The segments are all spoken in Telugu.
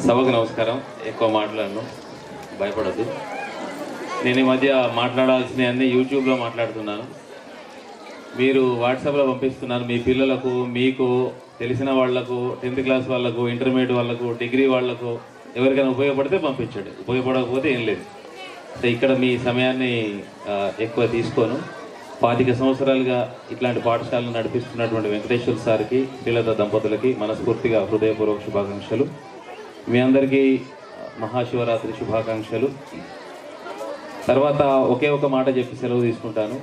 సభకు నమస్కారం. ఎక్కువ మాట్లాడను. భయపడద్దు. నేను ఈ మధ్య మాట్లాడాల్సినవి అన్నీ యూట్యూబ్లో మాట్లాడుతున్నాను. మీరు వాట్సాప్లో పంపిస్తున్నారు. మీ పిల్లలకు మీకు తెలిసిన వాళ్ళకు టెన్త్ క్లాస్ వాళ్ళకు ఇంటర్మీడియట్ వాళ్ళకు డిగ్రీ వాళ్ళకు ఎవరికైనా ఉపయోగపడితే పంపించండి. ఉపయోగపడకపోతే ఏం లేదు. సో ఇక్కడ మీ సమయాన్ని ఎక్కువ తీసుకోను. పాతిక సంవత్సరాలుగా ఇట్లాంటి పాఠశాలను నడిపిస్తున్నటువంటి వెంకటేశ్వర సార్కి శ్రీలత దంపతులకి మనస్ఫూర్తిగా హృదయపూర్వక శుభాకాంక్షలు. మీ అందరికీ మహాశివరాత్రి శుభాకాంక్షలు. తర్వాత ఒకే ఒక మాట చెప్పి సెలవు తీసుకుంటాను.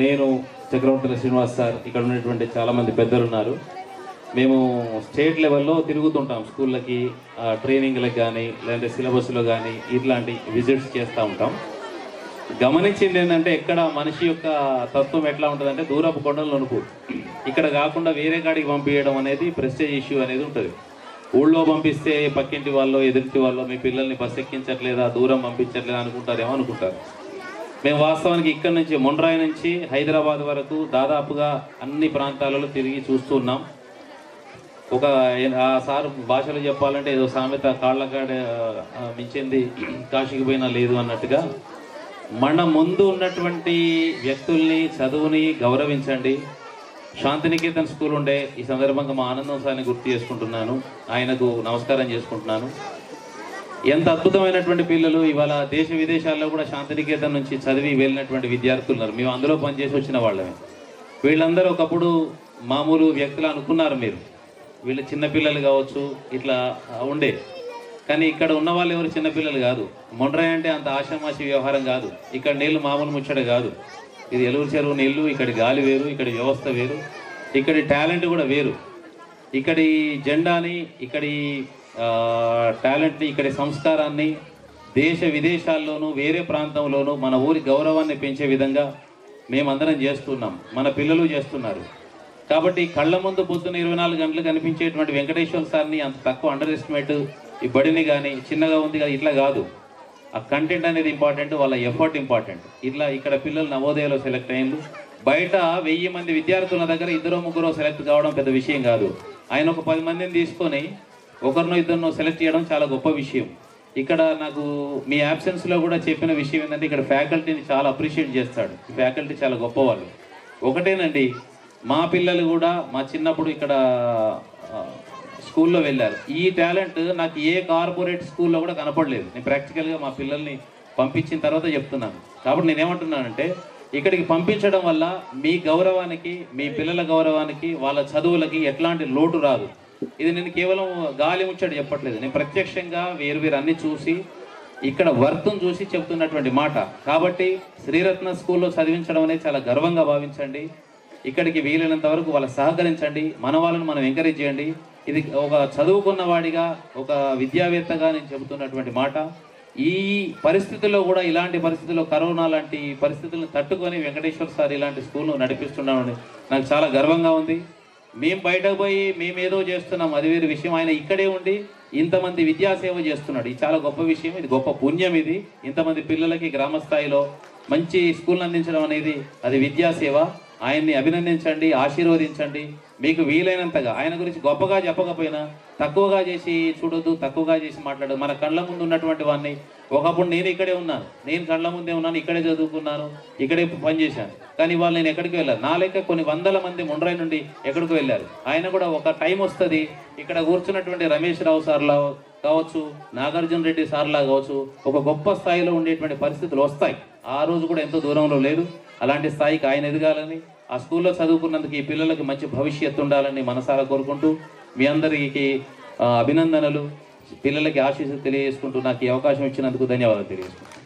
నేను చక్రవర్తుల శ్రీనివాస్ సార్ ఇక్కడ ఉన్నటువంటి చాలామంది పెద్దలు ఉన్నారు మేము స్టేట్ లెవెల్లో తిరుగుతుంటాం. స్కూళ్ళకి ట్రైనింగ్లకు కానీ లేదంటే సిలబస్లో కానీ ఇట్లాంటి విజిట్స్ చేస్తూ ఉంటాం. గమనించింది ఏంటంటే ఎక్కడ మనిషి యొక్క తత్వం ఎట్లా ఉంటుందంటే దూరపు కొండలు నలుపు ఇక్కడ కాకుండా వేరే కాడికి పంపించడం అనేది ప్రెస్టేజ్ ఇష్యూ అనేది ఉంటుంది. ఊళ్ళో పంపిస్తే పక్కింటి వాళ్ళు ఎదుటి వాళ్ళు మీ పిల్లల్ని బస్ ఎక్కించట్లేదా దూరం పంపించట్లేదా అనుకుంటారేమో అనుకుంటారు. మేము వాస్తవానికి ఇక్కడ నుంచి ముండ్రాయి నుంచి హైదరాబాద్ వరకు దాదాపుగా అన్ని ప్రాంతాలలో తిరిగి చూస్తూ ఉన్నాం. ఒక ఆ సార్ భాషలో చెప్పాలంటే ఏదో సామెత కాళ్ళకాడ మించింది కాశీకి పోయినా లేదు అన్నట్టుగా. మన ముందు ఉన్నటువంటి వ్యక్తుల్ని చదువుని గౌరవించండి. శాంతినికేతన్ స్కూల్ ఉండే ఈ సందర్భంగా మా ఆనందం సార్ని గుర్తు చేసుకుంటున్నాను. ఆయనకు నమస్కారం చేసుకుంటున్నాను. ఎంత అద్భుతమైనటువంటి పిల్లలు. ఇవాళ దేశ విదేశాల్లో కూడా శాంతినికేతన్ నుంచి చదివి వెళ్ళినటువంటి విద్యార్థులు ఉన్నారు. మేము అందులో పనిచేసి వచ్చిన వాళ్ళమే. వీళ్ళందరూ ఒకప్పుడు మామూలు వ్యక్తులు అనుకున్నారు మీరు. వీళ్ళు చిన్నపిల్లలు కావచ్చు ఇట్లా ఉండే. కానీ ఇక్కడ ఉన్న వాళ్ళు ఎవరు చిన్నపిల్లలు కాదు. మొండ్రాయ్ అంటే అంత ఆషామాషి వ్యవహారం కాదు. ఇక్కడ నీళ్ళు మామూలు ముచ్చట కాదు. ఇది ఎలుగురు చెరువు నీళ్ళు ఇక్కడి గాలి వేరు ఇక్కడి వ్యవస్థ వేరు ఇక్కడి టాలెంట్ కూడా వేరు. ఇక్కడి జెండాని ఇక్కడి టాలెంట్ని ఇక్కడి సంస్కారాన్ని దేశ విదేశాల్లోనూ వేరే ప్రాంతంలోనూ మన ఊరి గౌరవాన్ని పెంచే విధంగా మేమందరం చేస్తున్నాం. మన పిల్లలు చేస్తున్నారు. కాబట్టి కళ్ళ ముందు పొద్దున్న ఇరవై నాలుగు గంటలు కనిపించేటువంటి వెంకటేశ్వర సార్ని అంత తక్కువ అండర్ ఎస్టిమేట్ ఈ బడిని కానీ చిన్నగా ఉంది కదా ఇట్లా కాదు. ఆ కంటెంట్ అనేది ఇంపార్టెంట్ వాళ్ళ ఎఫర్ట్ ఇంపార్టెంట్ ఇట్లా ఇక్కడ పిల్లలు నవోదయలో సెలెక్ట్ అయ్యిండు బయట వెయ్యి మంది విద్యార్థుల దగ్గర ఇద్దరు ముగ్గురు సెలెక్ట్ కావడం పెద్ద విషయం కాదు. ఆయన ఒక పది మందిని తీసుకొని ఒకరినో ఇద్దరినో సెలెక్ట్ చేయడం చాలా గొప్ప విషయం. ఇక్కడ నాకు మీ యాబ్సెన్స్లో కూడా చెప్పిన విషయం ఏంటంటే ఇక్కడ ఫ్యాకల్టీని చాలా అప్రిషియేట్ చేస్తాడు. ఫ్యాకల్టీ చాలా గొప్పవాళ్ళు. ఒకటేనండి మా పిల్లలు కూడా మా చిన్నప్పుడు ఇక్కడ స్కూల్లో వెళ్ళారు. ఈ టాలెంట్ నాకు ఏ కార్పొరేట్ స్కూల్లో కూడా కనపడలేదు. నేను ప్రాక్టికల్గా మా పిల్లల్ని పంపించిన తర్వాత చెప్తున్నాను. కాబట్టి నేనేమంటున్నానంటే ఇక్కడికి పంపించడం వల్ల మీ గౌరవానికి మీ పిల్లల గౌరవానికి వాళ్ళ చదువులకి ఎట్లాంటి లోటు రాదు. ఇది నేను కేవలం గాలి ముచ్చట చెప్పట్లేదు. నేను ప్రత్యక్షంగా వేరు వేరు అన్ని చూసి ఇక్కడ వర్తం చూసి చెప్తున్నటువంటి మాట. కాబట్టి శ్రీరత్న స్కూల్లో చదివించడం అనేది చాలా గర్వంగా భావించండి. ఇక్కడికి వీలైనంత వరకు వాళ్ళ సహకరించండి. మన వాళ్ళని మనం ఎంకరేజ్ చేయండి. ఇది ఒక చదువుకున్న వాడిగా ఒక విద్యావేత్తగా నేను చెబుతున్నటువంటి మాట. ఈ పరిస్థితుల్లో కూడా ఇలాంటి పరిస్థితుల్లో కరోనా లాంటి పరిస్థితులను తట్టుకొని వెంకటేశ్వర సార్ ఇలాంటి స్కూల్ను నడిపిస్తున్నామని నాకు చాలా గర్వంగా ఉంది. మేము బయటకు పోయి మేమేదో చేస్తున్నాం అది వేరే విషయం. ఆయన ఇక్కడే ఉండి ఇంతమంది విద్యాసేవ చేస్తున్నాడు. ఇది చాలా గొప్ప విషయం ఇది గొప్ప పుణ్యం ఇది. ఇంతమంది పిల్లలకి గ్రామ స్థాయిలో మంచి స్కూల్ అందించడం అనేది అది విద్యాసేవ. ఆయన్ని అభినందించండి ఆశీర్వదించండి. మీకు వీలైనంతగా. ఆయన గురించి గొప్పగా చెప్పకపోయినా తక్కువగా చేసి చూడొద్దు తక్కువగా చేసి మాట్లాడదు మన కళ్ళ ముందు ఉన్నటువంటి వాడిని ఒకప్పుడు నేను ఇక్కడే ఉన్నాను. నేను కళ్ళ ముందే ఉన్నాను ఇక్కడే చదువుకున్నాను ఇక్కడే పనిచేశాను కానీ వాళ్ళు నేను ఎక్కడికి వెళ్ళాను? నా లెక్క కొన్ని వందల మంది ముండ్రై నుండి ఎక్కడికి వెళ్ళారు. ఆయన కూడా ఒక టైం వస్తుంది. ఇక్కడ కూర్చున్నటువంటి రమేష్ రావు సార్లా కావచ్చు నాగార్జున రెడ్డి సార్లా కావచ్చు ఒక గొప్ప స్థాయిలో ఉండేటువంటి పరిస్థితులు వస్తాయి. ఆ రోజు కూడా ఎంతో దూరంలో లేదు అలాంటి స్థాయికి ఆయన ఎదగాలని ఆ స్కూల్లో చదువుకున్నందుకు ఈ పిల్లలకి మంచి భవిష్యత్తు ఉండాలని మనసారా కోరుకుంటూ మీ అందరికీ అభినందనలు. పిల్లలకి ఆశీస్సులు తెలియజేసుకుంటూ నాకు ఈ అవకాశం ఇచ్చినందుకు ధన్యవాదాలు తెలియజేసుకుంటాను